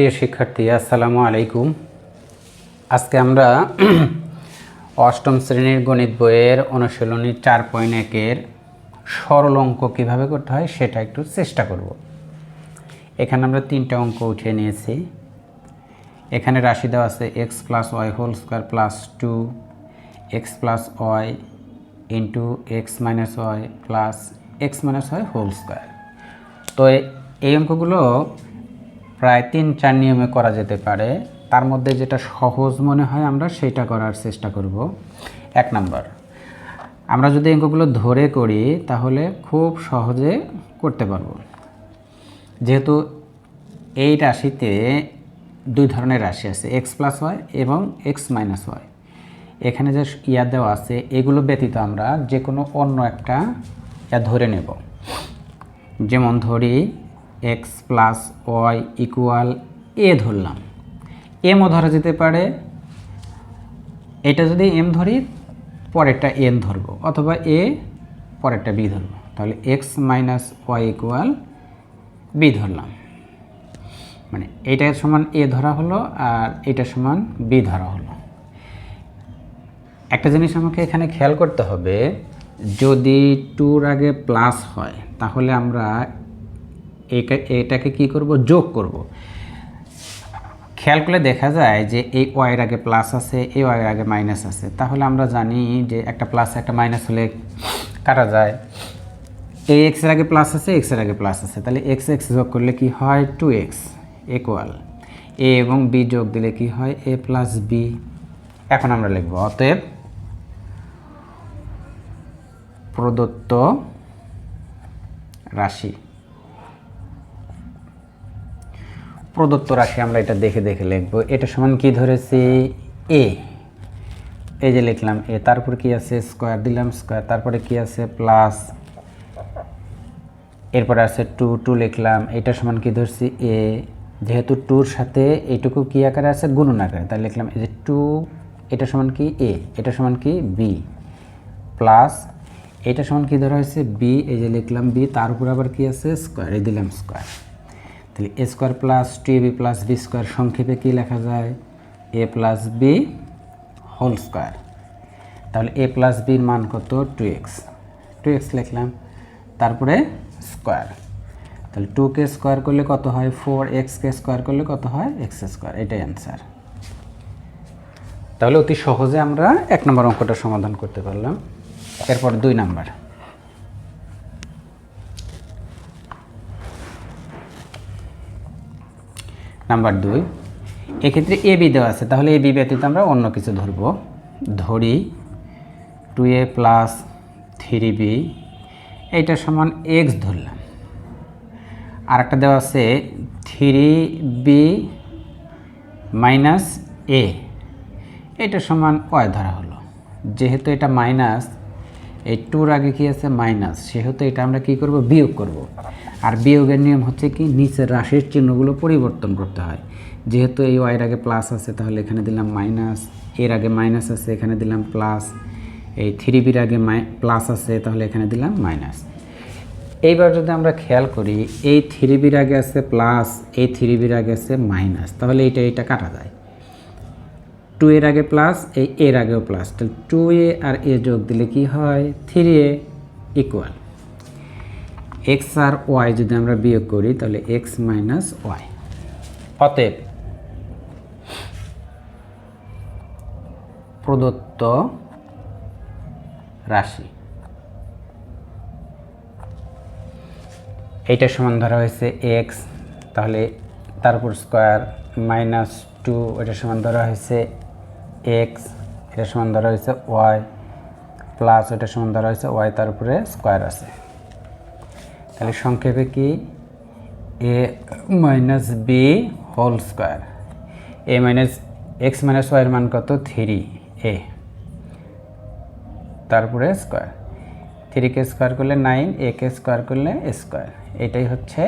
প্রিয় শিক্ষার্থী, আসসালামু আলাইকুম। আজকে আমরা অষ্টম শ্রেণির গণিত বইয়ের অনুশীলনী চার পয়েন্ট একের সরল অঙ্ক কীভাবে করতে হয় সেটা একটু চেষ্টা করব। এখানে আমরা তিনটা অঙ্ক উঠিয়ে নিয়েছি। এখানে রাশি দেওয়া আছে x plus y whole square plus two x plus y into x minus y plus x minus y whole square তো এই অঙ্কগুলো প্রায় তিন চার নিয়মে করা যেতে পারে। তার মধ্যে যেটা সহজ মনে হয় আমরা সেটা করার চেষ্টা করব। এক নাম্বার, আমরা যদি অঙ্কগুলো ধরে করি তাহলে খুব সহজে করতে পারব। যেহেতু এই রাশিতে দুই ধরনের রাশি আছে এক্স প্লাস ওয়াই এবং এক্স মাইনাস ওয়াই এখানে যে ইয়া দেওয়া আছে, এগুলো ব্যতীত আমরা যে কোনো অন্য একটা ইয়া ধরে নেব। যেমন ধরি x plus y equal A ধরলাম। এমও ধরা যেতে পারে। এটা যদি এম ধরি, পরেরটা এন ধরবো, অথবা এ, পরেরটা বি ধরবো। তাহলে x minus y equal B ধরলাম। মানে এইটার সমান এ ধরা হলো আর এইটার সমান বি ধরা হলো। একটা জিনিস আমাকে এখানে খেয়াল করতে হবে, যদি টুর আগে প্লাস হয়, তাহলে আমরা এটাকে কি করব? যোগ করব। খেয়াল করলে দেখা যায় যে এই ওয়াইয়ের আগে প্লাস আছে, এই ওয়াইয়ের আগে মাইনাস আছে। তাহলে আমরা জানি যে একটা প্লাস একটা মাইনাস হলে কাটা যায়। এই এক্সের আগে প্লাস আছে এক্সের আগে প্লাস আছে। তাহলে এক্স এক্স যোগ করলে কি হয়? টু এক্স ইকুয়াল এ এবং বি যোগ দিলে কি হয়? এ প্লাস বি এখন আমরা লিখব, অতএব প্রদত্ত রাশি। প্রদত্ত রাশি আমরা এটা দেখে দেখে লিখব। এটা সমান কি ধরেছি? এ এই যে লিখলাম এ তারপর কি আছে? স্কোয়ার দিলাম স্কোয়ার তারপরে কি আছে? প্লাস এরপরে আছে টু টু লিখলাম। এটা সমান কি ধরছি? এ যেহেতু টুর সাথে এইটুকু কি আকারে আছে? গুণন আকারে। তাই লিখলাম এই যে টু এটা সমান কি? এ এটা সমান কি? বি প্লাস এটা সমান কি ধরা হয়েছে? বি এই যে লিখলাম বি তার উপর আবার কি আছে? স্কোয়ার এই দিলাম স্কোয়ার তাহলে A square plus two B plus B square সংক্ষেপে কী লেখা যায়? A plus B whole square তাহলে এ প্লাস বির মান কত? টু এক্স টু এক্স লিখলাম। তারপরে স্কোয়ার তাহলে টু কে স্কোয়ার করলে কত হয়? ফোর এক্স কে স্কোয়ার করলে কত হয়? এক্স স্কোয়ার এটাই অ্যান্সার তাহলে অতি সহজে আমরা এক নম্বর অঙ্কটা সমাধান করতে পারলাম। এরপর দুই নাম্বার। নাম্বার দুই। এক্ষেত্রে এ বি দেওয়া আছে, তাহলে এ বি ব্যতীত আমরা অন্য কিছু ধরবো। ধরি two A plus three B এইটার সমান এক্স ধরলাম। আর একটা দেওয়া আছে থ্রি বি মাইনাস এ এটা সমান ওয়াই ধরা হলো। যেহেতু এটা মাইনাস এই টুর আগে কি আছে? মাইনাস। সেহেতু এটা আমরা কি করব? বিয়োগ করব। আর বিয়োগের নিয়ম হচ্ছে কি? নিচের রাশির চিহ্নগুলো পরিবর্তন করতে হয়। যেহেতু এই ওয়াইয়ের আগে প্লাস আছে, তাহলে এখানে দিলাম মাইনাস এর আগে মাইনাস আছে, এখানে দিলাম প্লাস এই থ্রি বির আগে প্লাস আছে, তাহলে এখানে দিলাম মাইনাস এইবার যদি আমরা খেয়াল করি, এই থ্রি বির আগে আছে প্লাস এই থ্রি বির আগে আছে মাইনাস তাহলে এটা এটা কাটা যায়। টু এর আগে প্লাস এই এর আগেও প্লাস তাহলে টু এ আর এ যোগ দিলে কি হয়? থ্রি এ ইকুয়াল এক্স আর ওয়াই যদি আমরা বিয়োগ করি, তাহলে এক্স মাইনাস ওয়াই অতএব, প্রদত্ত রাশি। এইটা সমান ধরা হয়েছে এক্স তাহলে তারপর স্কোয়ার মাইনাস টু এটা সমান ধরা হয়েছে এক্স এটা সমান ধরা হয়েছে ওয়াই প্লাস এটা সমান ধরা হয়েছে ওয়াই তার উপরে স্কোয়ার আছে। তাহলে সংক্ষেপে কি? A minus B whole square A minus x minus ওয়াইয়ের মান কত? থ্রি এ তারপরে স্কোয়ার থ্রি কে স্কোয়ার করলে নাইন এ কে স্কোয়ার করলে স্কোয়ার এটাই হচ্ছে